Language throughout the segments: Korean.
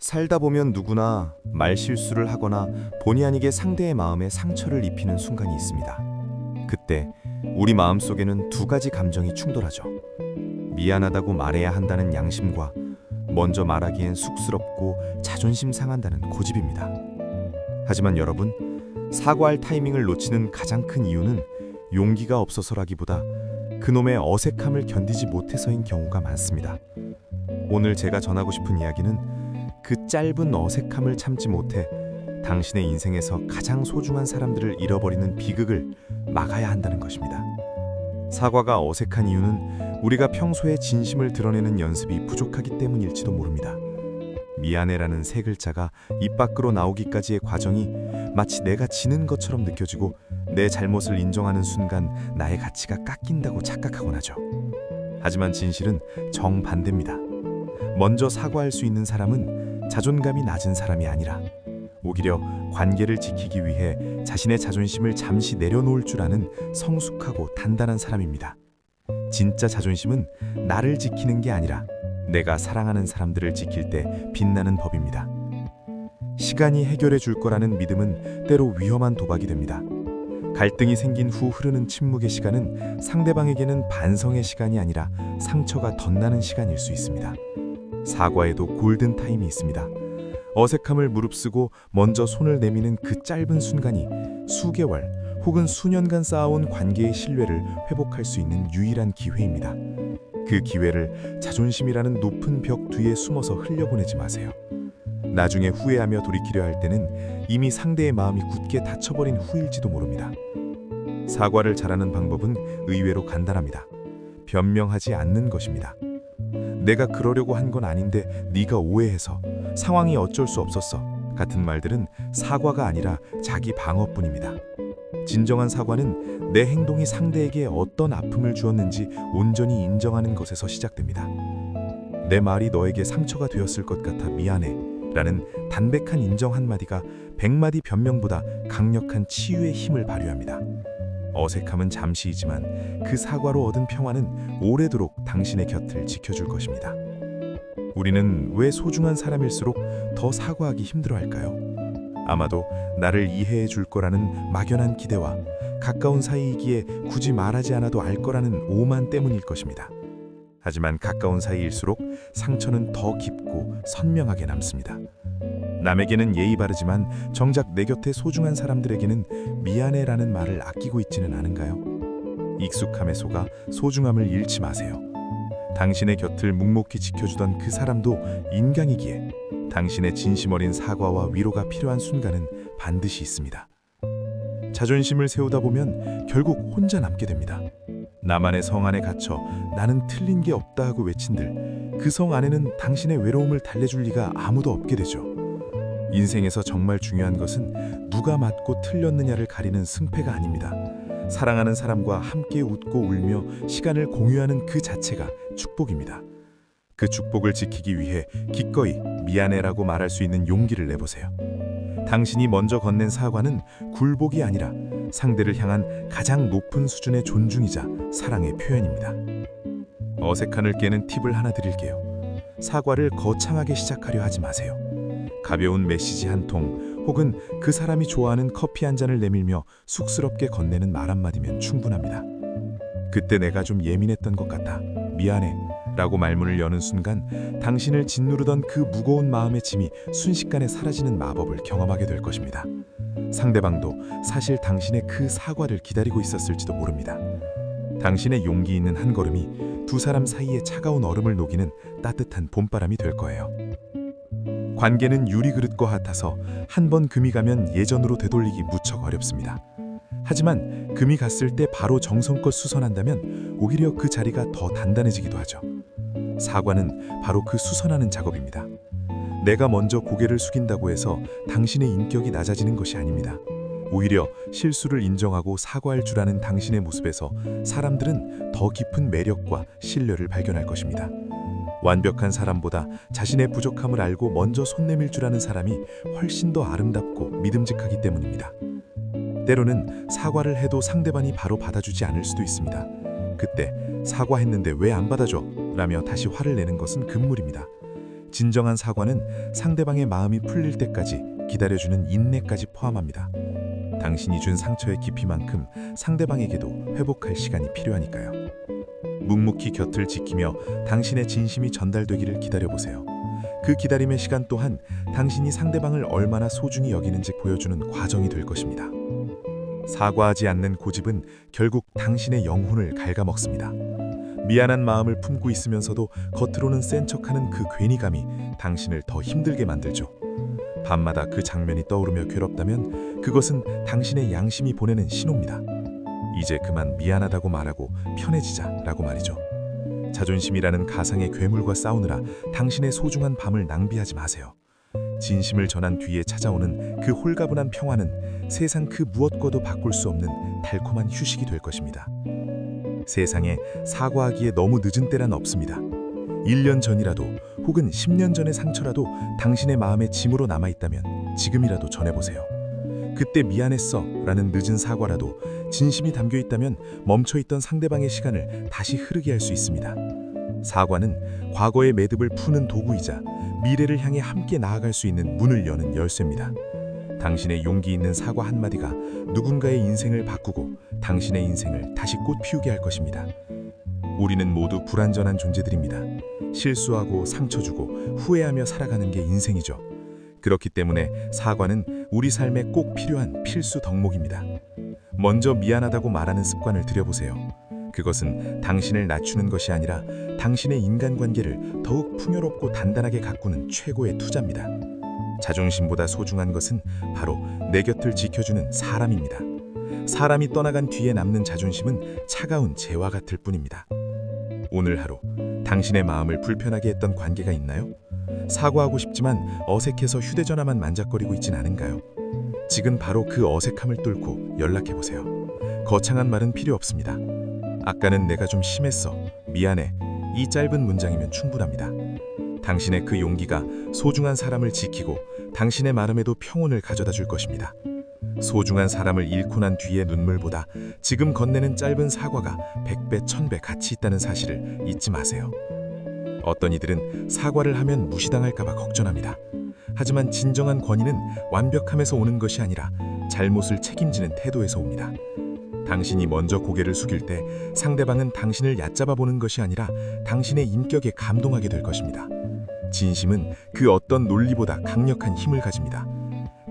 살다 보면 누구나 말실수를 하거나 본의 아니게 상대의 마음에 상처를 입히는 순간이 있습니다. 그때 우리 마음 속에는 두 가지 감정이 충돌하죠. 미안하다고 말해야 한다는 양심과 먼저 말하기엔 쑥스럽고 자존심 상한다는 고집입니다. 하지만 여러분, 사과할 타이밍을 놓치는 가장 큰 이유는 용기가 없어서라기보다 그놈의 어색함을 견디지 못해서인 경우가 많습니다. 오늘 제가 전하고 싶은 이야기는 그 짧은 어색함을 참지 못해 당신의 인생에서 가장 소중한 사람들을 잃어버리는 비극을 막아야 한다는 것입니다. 사과가 어색한 이유는 우리가 평소에 진심을 드러내는 연습이 부족하기 때문일지도 모릅니다. 미안해라는 세 글자가 입 밖으로 나오기까지의 과정이 마치 내가 지는 것처럼 느껴지고 내 잘못을 인정하는 순간 나의 가치가 깎인다고 착각하곤 하죠. 하지만 진실은 정반대입니다. 먼저 사과할 수 있는 사람은 자존감이 낮은 사람이 아니라 오히려 관계를 지키기 위해 자신의 자존심을 잠시 내려놓을 줄 아는 성숙하고 단단한 사람입니다. 진짜 자존심은 나를 지키는 게 아니라 내가 사랑하는 사람들을 지킬 때 빛나는 법입니다. 시간이 해결해 줄 거라는 믿음은 때로 위험한 도박이 됩니다. 갈등이 생긴 후 흐르는 침묵의 시간은 상대방에게는 반성의 시간이 아니라 상처가 덧나는 시간일 수 있습니다. 사과에도 골든 타임이 있습니다. 어색함을 무릅쓰고 먼저 손을 내미는 그 짧은 순간이 수개월 혹은 수년간 쌓아온 관계의 신뢰를 회복할 수 있는 유일한 기회입니다. 그 기회를 자존심이라는 높은 벽 뒤에 숨어서 흘려보내지 마세요. 나중에 후회하며 돌이키려 할 때는 이미 상대의 마음이 굳게 닫혀버린 후일지도 모릅니다. 사과를 잘하는 방법은 의외로 간단합니다. 변명하지 않는 것입니다. 내가 그러려고 한 건 아닌데 네가 오해해서 상황이 어쩔 수 없었어 같은 말들은 사과가 아니라 자기 방어뿐입니다. 진정한 사과는 내 행동이 상대에게 어떤 아픔을 주었는지 온전히 인정하는 것에서 시작됩니다. 내 말이 너에게 상처가 되었을 것 같아 미안해 라는 담백한 인정 한마디가 백마디 변명보다 강력한 치유의 힘을 발휘합니다. 어색함은 잠시이지만 그 사과로 얻은 평화는 오래도록 당신의 곁을 지켜줄 것입니다. 우리는 왜 소중한 사람일수록 더 사과하기 힘들어 할까요? 아마도 나를 이해해 줄 거라는 막연한 기대와 가까운 사이이기에 굳이 말하지 않아도 알 거라는 오만 때문일 것입니다. 하지만 가까운 사이일수록 상처는 더 깊고 선명하게 남습니다. 남에게는 예의 바르지만 정작 내 곁에 소중한 사람들에게는 미안해라는 말을 아끼고 있지는 않은가요? 익숙함에 속아 소중함을 잃지 마세요. 당신의 곁을 묵묵히 지켜주던 그 사람도 인간이기에 당신의 진심 어린 사과와 위로가 필요한 순간은 반드시 있습니다. 자존심을 세우다 보면 결국 혼자 남게 됩니다. 나만의 성 안에 갇혀 나는 틀린 게 없다 하고 외친들 그 성 안에는 당신의 외로움을 달래줄 리가 아무도 없게 되죠. 인생에서 정말 중요한 것은 누가 맞고 틀렸느냐를 가리는 승패가 아닙니다. 사랑하는 사람과 함께 웃고 울며 시간을 공유하는 그 자체가 축복입니다. 그 축복을 지키기 위해 기꺼이 미안해라고 말할 수 있는 용기를 내보세요. 당신이 먼저 건넨 사과는 굴복이 아니라 상대를 향한 가장 높은 수준의 존중이자 사랑의 표현입니다. 어색함을 깨는 팁을 하나 드릴게요. 사과를 거창하게 시작하려 하지 마세요. 가벼운 메시지 한 통 혹은 그 사람이 좋아하는 커피 한 잔을 내밀며 쑥스럽게 건네는 말 한마디면 충분합니다. 그때 내가 좀 예민했던 것 같아. 미안해. 라고 말문을 여는 순간 당신을 짓누르던 그 무거운 마음의 짐이 순식간에 사라지는 마법을 경험하게 될 것입니다. 상대방도 사실 당신의 그 사과를 기다리고 있었을지도 모릅니다. 당신의 용기 있는 한 걸음이 두 사람 사이의 차가운 얼음을 녹이는 따뜻한 봄바람이 될 거예요. 관계는 유리 그릇과 같아서 한 번 금이 가면 예전으로 되돌리기 무척 어렵습니다. 하지만 금이 갔을 때 바로 정성껏 수선한다면 오히려 그 자리가 더 단단해지기도 하죠. 사과는 바로 그 수선하는 작업입니다. 내가 먼저 고개를 숙인다고 해서 당신의 인격이 낮아지는 것이 아닙니다. 오히려 실수를 인정하고 사과할 줄 아는 당신의 모습에서 사람들은 더 깊은 매력과 신뢰를 발견할 것입니다. 완벽한 사람보다 자신의 부족함을 알고 먼저 손 내밀 줄 아는 사람이 훨씬 더 아름답고 믿음직하기 때문입니다. 때로는 사과를 해도 상대방이 바로 받아주지 않을 수도 있습니다. 그때 사과했는데 왜 안 받아줘? 라며 다시 화를 내는 것은 금물입니다. 진정한 사과는 상대방의 마음이 풀릴 때까지 기다려주는 인내까지 포함합니다. 당신이 준 상처의 깊이만큼 상대방에게도 회복할 시간이 필요하니까요. 묵묵히 곁을 지키며 당신의 진심이 전달되기를 기다려보세요. 그 기다림의 시간 또한 당신이 상대방을 얼마나 소중히 여기는지 보여주는 과정이 될 것입니다. 사과하지 않는 고집은 결국 당신의 영혼을 갉아먹습니다. 미안한 마음을 품고 있으면서도 겉으로는 센 척하는 그 괜히감이 당신을 더 힘들게 만들죠. 밤마다 그 장면이 떠오르며 괴롭다면 그것은 당신의 양심이 보내는 신호입니다. 이제 그만 미안하다고 말하고 편해지자라고 말이죠. 자존심이라는 가상의 괴물과 싸우느라 당신의 소중한 밤을 낭비하지 마세요. 진심을 전한 뒤에 찾아오는 그 홀가분한 평화는 세상 그 무엇과도 바꿀 수 없는 달콤한 휴식이 될 것입니다. 세상에 사과하기에 너무 늦은 때란 없습니다. 1년 전이라도 혹은 10년 전의 상처라도 당신의 마음에 짐으로 남아있다면 지금이라도 전해보세요. 그때 미안했어 라는 늦은 사과라도 진심이 담겨 있다면 멈춰있던 상대방의 시간을 다시 흐르게 할 수 있습니다. 사과는 과거의 매듭을 푸는 도구이자 미래를 향해 함께 나아갈 수 있는 문을 여는 열쇠입니다. 당신의 용기 있는 사과 한마디가 누군가의 인생을 바꾸고 당신의 인생을 다시 꽃 피우게 할 것입니다. 우리는 모두 불완전한 존재들입니다. 실수하고 상처 주고 후회하며 살아가는 게 인생이죠. 그렇기 때문에 사과는 우리 삶에 꼭 필요한 필수 덕목입니다. 먼저 미안하다고 말하는 습관을 들여보세요. 그것은 당신을 낮추는 것이 아니라 당신의 인간관계를 더욱 풍요롭고 단단하게 가꾸는 최고의 투자입니다. 자존심보다 소중한 것은 바로 내 곁을 지켜주는 사람입니다. 사람이 떠나간 뒤에 남는 자존심은 차가운 재와 같을 뿐입니다. 오늘 하루 당신의 마음을 불편하게 했던 관계가 있나요? 사과하고 싶지만 어색해서 휴대전화만 만작거리고 있진 않은가요? 지금 바로 그 어색함을 뚫고 연락해 보세요. 거창한 말은 필요 없습니다. 아까는 내가 좀 심했어. 미안해. 이 짧은 문장이면 충분합니다. 당신의 그 용기가 소중한 사람을 지키고 당신의 마음에도 평온을 가져다 줄 것입니다. 소중한 사람을 잃고 난 뒤의 눈물보다 지금 건네는 짧은 사과가 백배 천배 가치 있다는 사실을 잊지 마세요. 어떤 이들은 사과를 하면 무시당할까봐 걱정합니다. 하지만 진정한 권위는 완벽함에서 오는 것이 아니라 잘못을 책임지는 태도에서 옵니다. 당신이 먼저 고개를 숙일 때 상대방은 당신을 얕잡아 보는 것이 아니라 당신의 인격에 감동하게 될 것입니다. 진심은 그 어떤 논리보다 강력한 힘을 가집니다.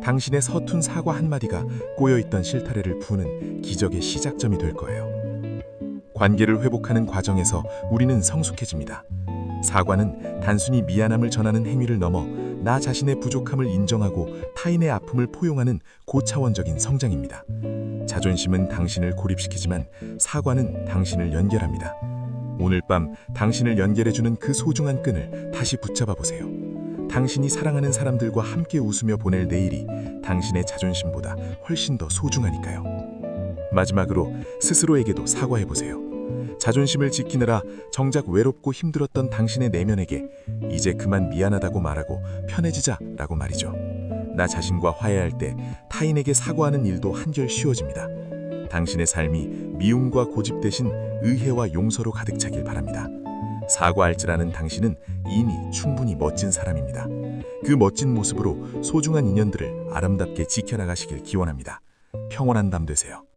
당신의 서툰 사과 한마디가 꼬여있던 실타래를 푸는 기적의 시작점이 될 거예요. 관계를 회복하는 과정에서 우리는 성숙해집니다. 사과는 단순히 미안함을 전하는 행위를 넘어 나 자신의 부족함을 인정하고 타인의 아픔을 포용하는 고차원적인 성장입니다. 자존심은 당신을 고립시키지만 사과는 당신을 연결합니다. 오늘 밤 당신을 연결해주는 그 소중한 끈을 다시 붙잡아 보세요. 당신이 사랑하는 사람들과 함께 웃으며 보낼 내일이 당신의 자존심보다 훨씬 더 소중하니까요. 마지막으로 스스로에게도 사과해 보세요. 자존심을 지키느라 정작 외롭고 힘들었던 당신의 내면에게 이제 그만 미안하다고 말하고 편해지자라고 말이죠. 나 자신과 화해할 때 타인에게 사과하는 일도 한결 쉬워집니다. 당신의 삶이 미움과 고집 대신 의해와 용서로 가득 차길 바랍니다. 사과할 줄 아는 당신은 이미 충분히 멋진 사람입니다. 그 멋진 모습으로 소중한 인연들을 아름답게 지켜나가시길 기원합니다. 평온한 밤 되세요.